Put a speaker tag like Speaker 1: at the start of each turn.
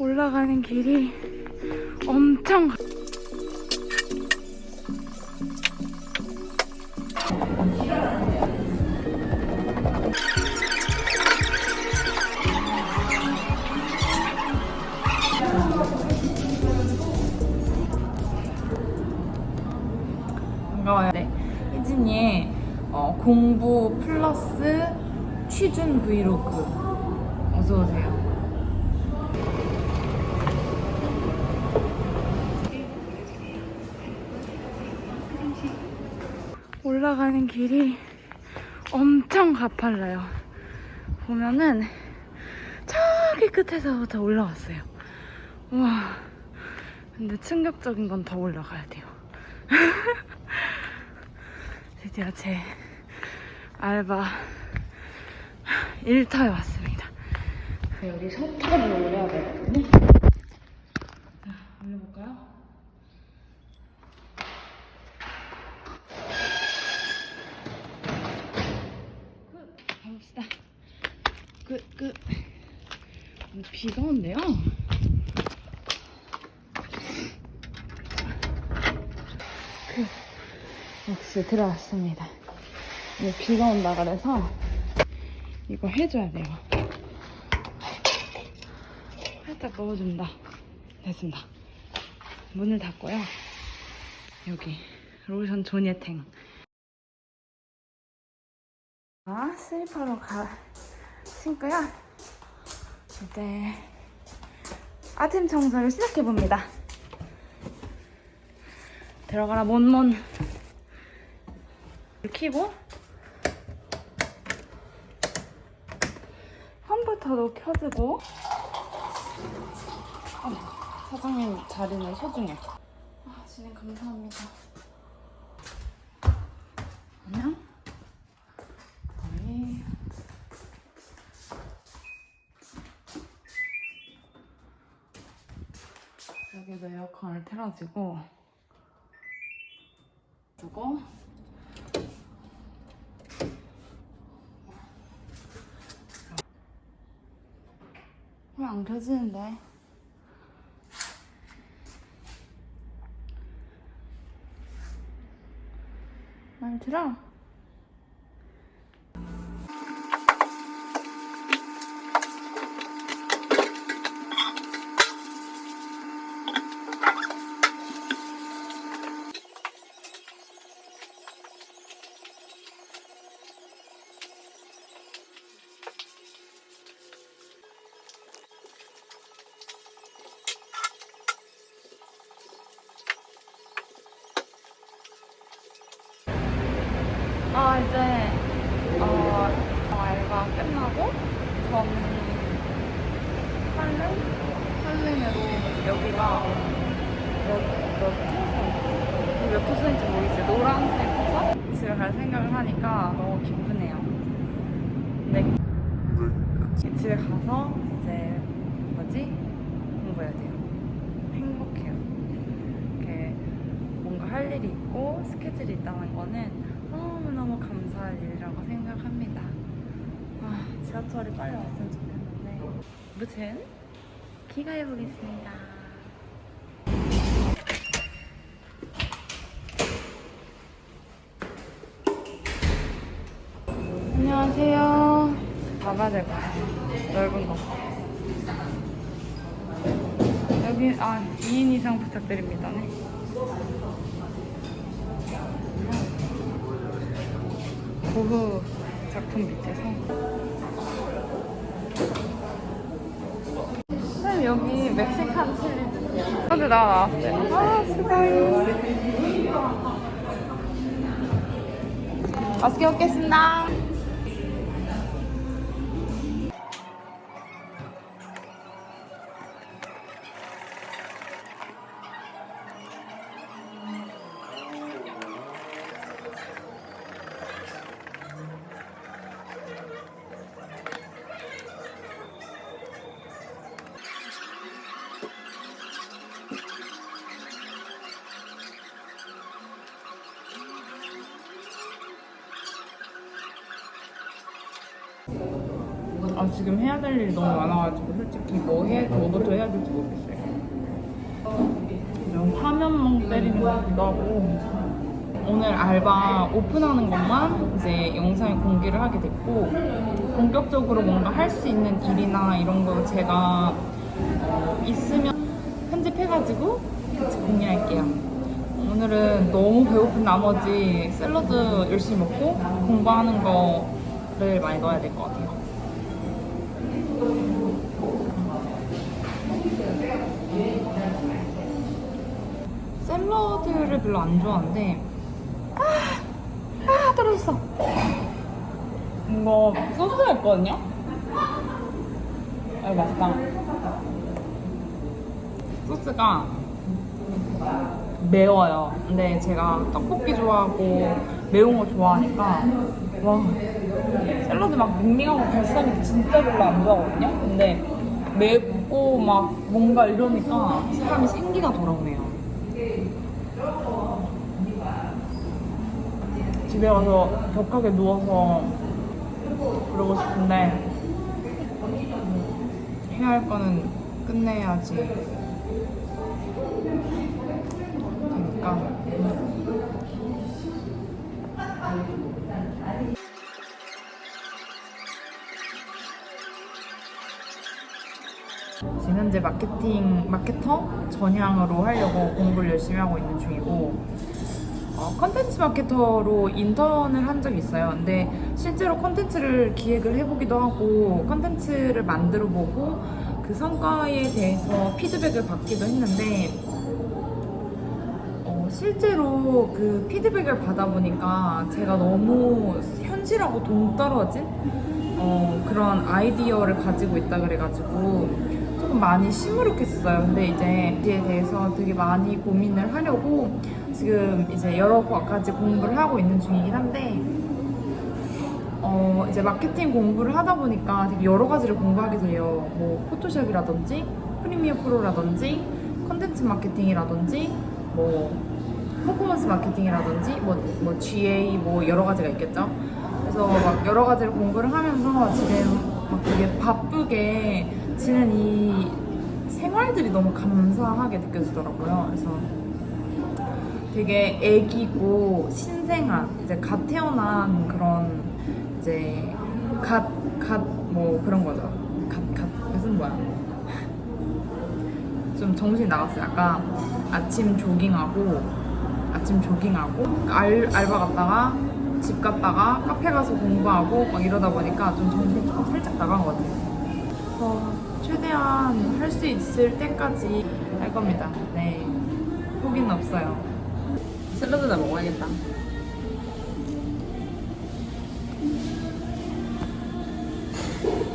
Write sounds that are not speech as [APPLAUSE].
Speaker 1: 올라가는 길이 엄청 가- 반가워요. 네. 혜진이의 어, 공부 플러스 취준 브이로그. 어서 오세요. 올라가는 길이 엄청 가팔라요. 보면은 저기 끝에서부터 올라왔어요. 우와. 근데 충격적인 건 더 올라가야 돼요. [LAUGHS] 드디어 제 알바 일터에 왔습니다. 여기 셔터를 올려야 되거든요. 자, 올려볼까요? 비가 온대요. 끝. 역시 들어왔습니다. 이제 비가 온다 그래서 이거 해줘야 돼요. 살짝 넣어준다. 됐습니다. 문을 닫고요. 여기 로션 조니탱. 아, 슬리퍼로 가 신고요. 이제 아침 청소를 시작해 봅니다. 들어가라 몬몬. 불 켜고 컴퓨터도 켜주고 어, 사장님 자리는 소중해. 아, 진행 감사합니다. 안녕. 어이. 여기도 에어컨을 틀어주고 두고 왜 안 켜지는데? 말 들어? 아 이제 어 알바 끝나고 저는 한릉 한릉으로 여기가 몇몇 몇 호선인지 모르겠어요 노란색 호선 집에 갈 생각을 하니까 너무 기쁘네요. 네 집에 가서 이제 뭐지 공부해야 돼요. 행복해요. 이렇게 뭔가 할 일이 있고 스케줄이 있다는 거는 너무너무 감사할 일이라고 생각합니다. 아, 지하철이 빨리 왔으면 좋겠는데. 무튼, 귀가해 보겠습니다. 안녕하세요. 잡아야 될 거야. 넓은 거. 여기, 아, 2인 이상 부탁드립니다. 네. 고흐 작품 밑에서. 선생님 여기 멕시칸 칠리주세요 근데 나 나왔어요 아 수고해요 맛있게 먹겠습니다
Speaker 2: 아 지금 해야 될 일이 너무 많아가지고 솔직히 뭐 해, 뭐부터 해야 될지 모르겠어요. 좀 화면멍 때리는 것 같기도 하고 오늘 알바 오픈하는 것만 이제 영상에 공개를 하게 됐고 본격적으로 뭔가 할 수 있는 일이나 이런 거 제가 어, 있으면 편집해가지고 같이 공유할게요. 오늘은 너무 배고픈 나머지 샐러드 열심히 먹고 공부하는 거를 많이 넣어야 될 것 같아요. 샐러드를 별로 안 좋아하는데 아, 아 떨어졌어. 이거 소스가 있거든요. 아 맛있다. 소스가 매워요. 근데 제가 떡볶이 좋아하고 매운 거 좋아하니까 와 샐러드 막 밍밍하고 발사믹 진짜 별로 안 좋아하거든요. 근데 맵고 막 뭔가 이러니까 사람이 생기가 돌아오네요. 집에 가서 격하게 누워서 그러고 싶은데 해야 할 거는 끝내야지 되니까 지금 현재 마케팅 마케터 전향으로 하려고 공부를 열심히 하고 있는 중이고 어, 컨텐츠 마케터로 인턴을 한 적이 있어요. 근데 실제로 컨텐츠를 기획을 해보기도 하고 컨텐츠를 만들어 보고 그 성과에 대해서 피드백을 받기도 했는데 어, 실제로 그 피드백을 받아보니까 제가 너무 현실하고 동떨어진 어, 그런 아이디어를 가지고 있다 그래가지고 조금 많이 시무룩했어요. 근데 이제 이에 대해서 되게 많이 고민을 하려고 지금 이제 여러 가지 공부를 하고 있는 중이긴 한데 어, 이제 마케팅 공부를 하다 보니까 되게 여러 가지를 공부하게 돼요. 뭐 포토샵이라든지 프리미어 프로라든지 컨텐츠 마케팅이라든지 뭐 퍼포먼스 마케팅이라든지 뭐, 뭐 GA 뭐 여러 가지가 있겠죠. 그래서 막 여러 가지를 공부를 하면서 지금 막 되게 바쁘게 지낸 이 생활들이 너무 감사하게 느껴지더라고요. 그래서 되게 애기고 신생한 이제 갓 태어난 그런 이제 갓 갓 뭐 그런 거죠. 갓갓 무슨 뭐야? [LAUGHS] 좀 정신이 나갔어요. 아까 아침 조깅하고 아침 조깅하고 알, 알바 갔다가 집 갔다가 카페 가서 공부하고 막 이러다 보니까 좀 정신이 좀 살짝 나간 것 같아요. 그래서 최대한 할 수 있을 때까지 할 겁니다. 네. 포기는 없어요. 샐러드나 먹어야겠다.